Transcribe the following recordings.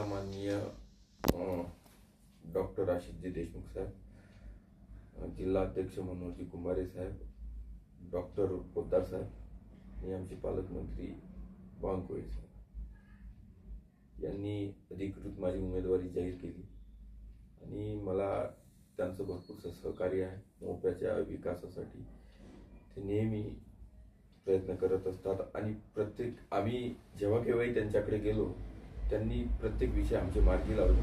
मला माननीय डॉक्टर आशिषजी देशमुख साहेब जिल्हा अध्यक्ष मनोहरजी कुंभारे साहेब डॉक्टर पोद्दार साहेब आणि आमचे पालकमंत्री बावनकुळे साहेब. यांनी अधिकृत माझी उमेदवारी जाहीर केली आणि मला त्यांचं भरपूरसं सहकार्य आहे. मोप्याच्या विकासासाठी ते नेहमी प्रयत्न करत असतात आणि प्रत्येक आम्ही जेव्हा केव्हाही त्यांच्याकडे गेलो त्यांनी प्रत्येक विषय आमचे मार्गी लावले.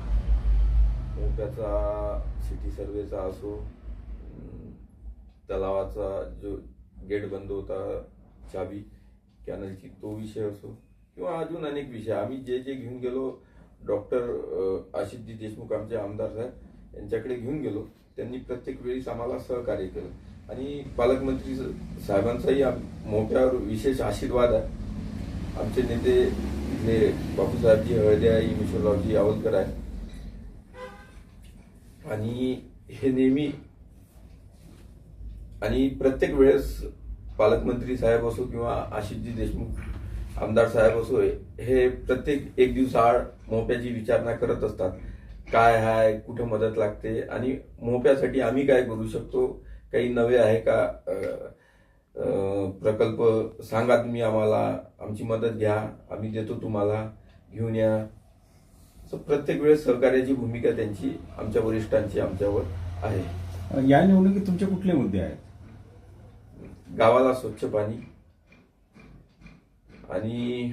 मोप्याचा सिटी सर्वेचा असो तलावाचा जो गेट बंद होता चाबी कॅनलची तो विषय असो किंवा अजून अनेक विषय. आम्ही जे जे घेऊन गेलो डॉक्टर आशिषजी देशमुख आमचे आमदार साहेब यांच्याकडे घेऊन गेलो. त्यांनी प्रत्येक वेळीच आम्हाला सहकार्य केलं. आणि पालकमंत्री साहेबांचाही आम- मोठ्यावर विशेष आशीर्वाद आहे. आमचे नेते इथले बापूसाहेबजी हळदे आहे ईश्वररावजी आवलकर आहे. आणि हे नेहमी आणि प्रत्येक वेळेस पालकमंत्री साहेब असो किंवा आशिषजी देशमुख आमदार साहेब असो हे प्रत्येक एक दिवसाआड मोप्याची विचारणा करत असतात. काय आहे कुठं मदत लागते? आणि मोप्यासाठी आम्ही काय करू शकतो? काही नवे आहे का? प्रकल्प सांगा तुम्ही आम्हाला आमची मदत घ्या आम्ही देतो तुम्हाला घेऊन या. असं प्रत्येक वेळेस सहकार्याची भूमिका त्यांची आमच्या वरिष्ठांची आमच्यावर आहे. या निवडणुकीत तुमचे कुठले मुद्दे आहेत? गावाला स्वच्छ पाणी आणि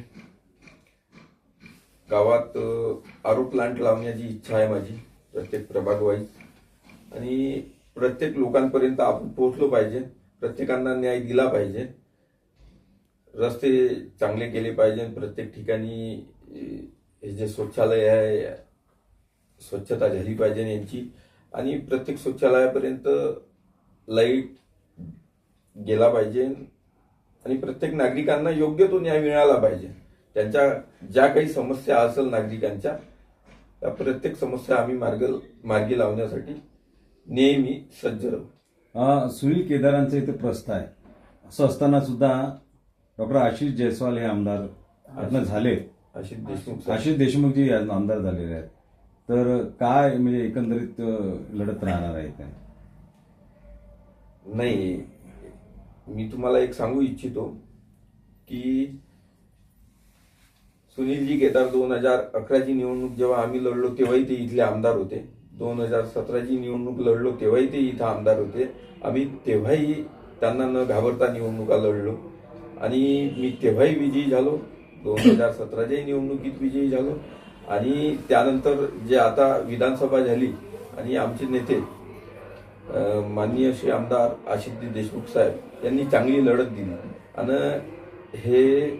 गावात आरो प्लांट लावण्याची इच्छा आहे माझी प्रत्येक प्रभाग वाईज आणि प्रत्येक लोकांपर्यंत आपण पोहोचलो पाहिजे. प्रत्येकांना न्याय दिला पाहिजे. रस्ते चांगले केले पाहिजे. प्रत्येक ठिकाणी हे जे शौचालय आहे स्वच्छता झाली पाहिजे यांची. आणि प्रत्येक शौचालयापर्यंत लाइट गेला पाहिजे. आणि प्रत्येक नागरिकांना योग्य तो न्याय मिळाला पाहिजे. त्यांच्या ज्या काही समस्या असेल नागरिकांच्या त्या प्रत्येक समस्या आम्ही मार्ग मार्गी लावण्यासाठी नेहमी सज्ज राहू. सुनील केदारांचं इथे प्रस्थ आहे. असं असताना सुद्धा डॉक्टर आशिष जयस्वाल हे आमदार यातनं झाले. आशिष देशमुख. आशिष देशमुखजी यातनं आमदार झालेले आहेत. तर काय म्हणजे एकंदरीत लढत राहणार आहे काय नाही मी तुम्हाला एक सांगू इच्छितो की सुनीलजी केदार दोन हजार अकराची निवडणूक जेव्हा आम्ही लढलो तेव्हाही ते इथले आमदार होते. दोन हजार सतराची निवडणूक लढलो तेव्हाही ते इथं आमदार होते. आम्ही तेव्हाही त्यांना न घाबरता निवडणुका लढलो. आणि मी तेव्हाही विजयी झालो. दोन हजार सतराच्याही निवडणुकीत विजयी झालो. आणि त्यानंतर जे आता विधानसभा झाली आणि आमचे नेते माननीय श्री आमदार आशिषजी देशमुख साहेब यांनी चांगली लढत दिली. आणि हे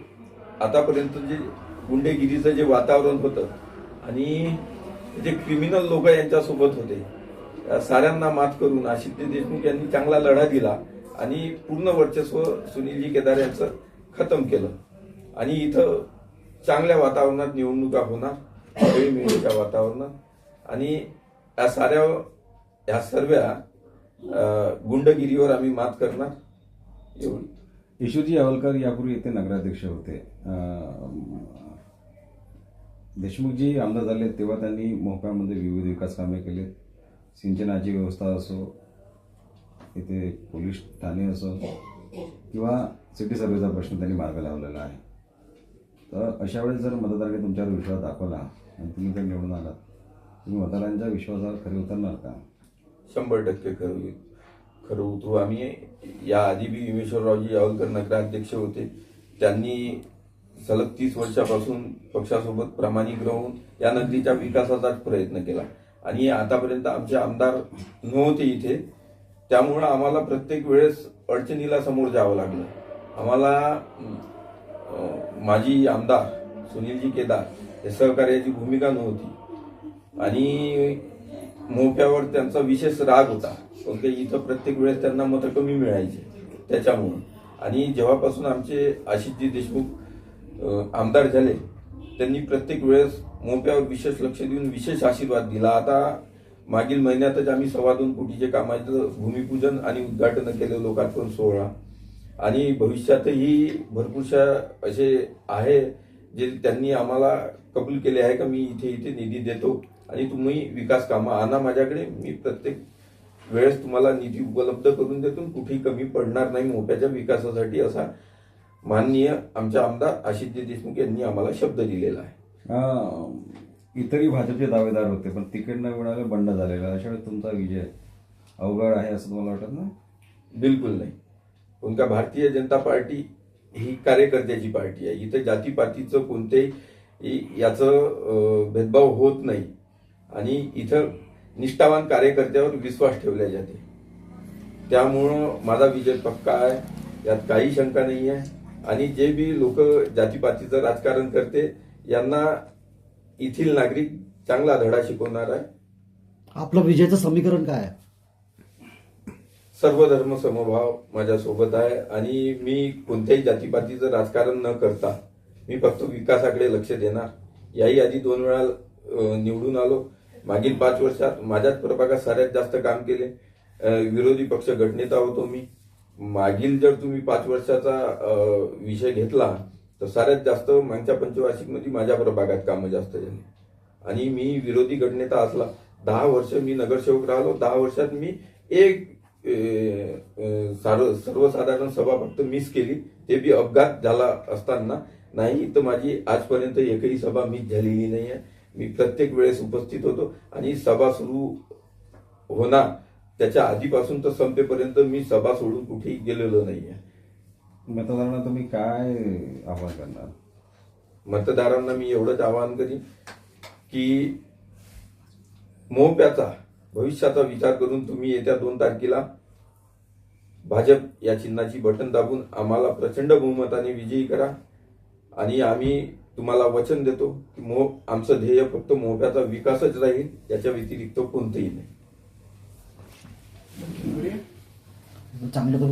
आतापर्यंत जे गुंडेगिरीचं जे वातावरण होतं आणि जे क्रिमिनल लोक यांच्यासोबत होते. साऱ्यांना मात करून आशित्य देशमुख यांनी चांगला लढा दिला आणि पूर्ण वर्चस्व सुनीलजी केदार यांचं खतम केलं. आणि इथं चांगल्या वातावरणात निवडणुका होणार वेळी वातावरणात. आणि या साऱ्या या सर्व गुंडगिरीवर आम्ही मात करणार. एवढी. ईश्वरजी अवलकर यापूर्वी येथे नगराध्यक्ष होते. देशमुखजी आमदार झाले तेव्हा त्यांनी मोहप्यामध्ये विविध विकास कामे केले सिंचनाची व्यवस्था असो इथे पोलीस ठाणे असो किंवा सिटी सर्वेचा प्रश्न त्यांनी मार्ग लावलेला आहे. तर अशा वेळेस जर मतदारांनी तुमच्यावर विश्वास दाखवला आणि तुम्ही जर निवडून आलात तुम्ही मतदारांच्या विश्वासावर खरे उतरणार का? शंभर टक्के खरं खरं उतरू. आम्ही या आधी बी विमेश्वररावजी यावलकर नगराध्यक्ष होते. त्यांनी सलग तीस वर्षापासून पक्षासोबत प्रामाणिक राहून या नगरीच्या विकासाचाच प्रयत्न केला. आणि आतापर्यंत आमचे आमदार नव्हते इथे. त्यामुळं आम्हाला प्रत्येक वेळेस अडचणीला समोर जावं लागलं. आम्हाला माजी आमदार सुनीलजी केदार हे सहकार्याची भूमिका नव्हती. आणि मोप्यावर त्यांचा विशेष राग होता. पण इथं प्रत्येक वेळेस त्यांना मतं कमी मिळायचे त्याच्यामुळं. आणि जेव्हापासून आमचे आशिषजी देशमुख आमदार झाले. त्यांनी प्रत्येक वेळेस मोप्यावर विशेष लक्ष देऊन विशेष आशीर्वाद दिला. आता मागील महिन्यातच आम्ही सव्वा दोन कोटीचे कामाचं भूमिपूजन आणि उद्घाटन केलं लोकार्पण सोहळा. आणि भविष्यातही भरपूरशा असे आहे जे त्यांनी आम्हाला कबूल केले आहे का मी इथे इथे निधी देतो. आणि तुम्ही विकास कामं आणा माझ्याकडे. मी प्रत्येक वेळेस तुम्हाला निधी उपलब्ध करून देतो. कुठेही कमी पडणार नाही मोप्याच्या विकासासाठी असा माननीय आमचे आमदार आशिषजी देशमुख यांनी आम्हाला शब्द दिलेला आहे. अं, इतरही भाजपचे दावेदार होते पण तिकीट न मिळालं बंड झालेलं. अशा वेळेस तुमचा विजय अवघड आहे असं तुम्हाला वाटत ना बिलकुल नाही. पण का भारतीय जनता पार्टी ही कार्यकर्त्याची पार्टी आहे. इथं जातीपातीचं कोणतेही याचं अं, भेदभाव होत नाही. आणि इथं निष्ठावान कार्यकर्त्यावर विश्वास ठेवला जाते. त्यामुळं माझा विजय पक्का आहे. यात काही शंका नाही आहे आणि जे बी लोक जातीपातीचं राजकारण करते यांना येथील नागरिक चांगला धडा शिकवणार आहे. आपलं विजयाचं समीकरण काय आहे? सर्व धर्म समभाव माझ्या सोबत आहे आणि मी कोणत्याही जातीपातीचं राजकारण न करता मी फक्त विकासाकडे लक्ष देणार. याही आधी दोन वेळा निवडून आलो. मागील पाच वर्षात माझ्याच प्रभागात साऱ्यात जास्त काम केले. विरोधी पक्ष गटनेता होतो मी. मागील जर तुम्ही पाच वर्षाचा विषय घेतला तर साऱ्यात जास्त मागच्या पंचवार्षिकमध्ये माझ्या प्रभागात कामं जास्त झाली. आणि मी विरोधी गटनेता असला दहा वर्ष मी नगरसेवक राहिलो दहा वर्षात मी एक सर्वसाधारण सभा फक्त मिस केली ते बी अपघात झाला असताना. नाही तर माझी आजपर्यंत एकही सभा मिस झालेली नाही आहे मी प्रत्येक वेळेस उपस्थित होतो आणि सभा सुरू होणार. त्याच्या आधीपासून तर संपेपर्यंत मी सभा सोडून कुठेही गेलेलो नाही आहे मतदारांना तुम्ही काय आव्हान करणार? मतदारांना मी एवढंच आवाहन करीन की मोहप्याचा भविष्याचा विचार करून तुम्ही येत्या दोन तारखेला भाजप या चिन्हाची बटन दाबून आम्हाला प्रचंड बहुमताने विजयी करा आणि आम्ही तुम्हाला वचन देतो की मोह आमचं ध्येय फक्त मोहप्याचा विकासच राहील याच्या व्यतिरिक्त कोणतंही नाही. चांगलं तर